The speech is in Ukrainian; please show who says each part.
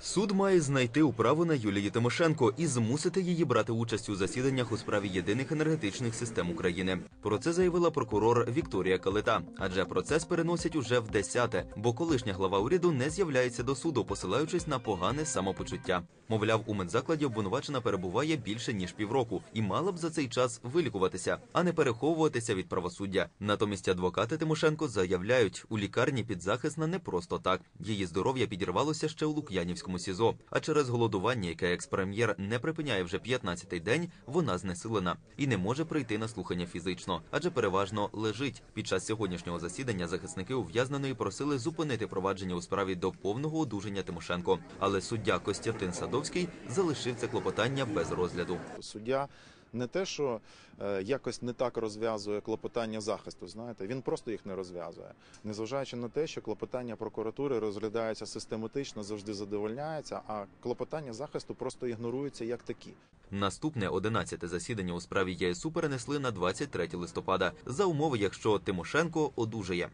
Speaker 1: Суд має знайти управу на Юлії Тимошенко і змусити її брати участь у засіданнях у справі єдиних енергетичних систем України. Про це заявила прокурор Вікторія Калита. Адже процес переносять уже в десяте, бо колишня глава уряду не з'являється до суду, посилаючись на погане самопочуття. Мовляв, у медзакладі обвинувачена перебуває більше ніж півроку і мала б за цей час вилікуватися, а не переховуватися від правосуддя. Натомість адвокати Тимошенко заявляють, у лікарні підзахисна не просто так. Її здоров'я підірвалося ще у Лук'янівському СІЗО. А через голодування, яке екс-прем'єр не припиняє вже 15-й день, вона знесилена і не може прийти на слухання фізично, адже переважно лежить. Під час сьогоднішнього засідання захисники ув'язненої просили зупинити провадження у справі до повного одужання Тимошенко. Але суддя Костянтин Садовський залишив це клопотання без розгляду.
Speaker 2: Суддя не те, що е, якось не так розв'язує клопотання захисту, знаєте, він просто їх не розв'язує, незважаючи на те, що клопотання прокуратури розглядається систематично, завжди задовольняється, а клопотання захисту просто ігноруються як такі.
Speaker 1: Наступне 11-те засідання у справі ЄСУ перенесли на 23 листопада за умови, якщо Тимошенко одужає.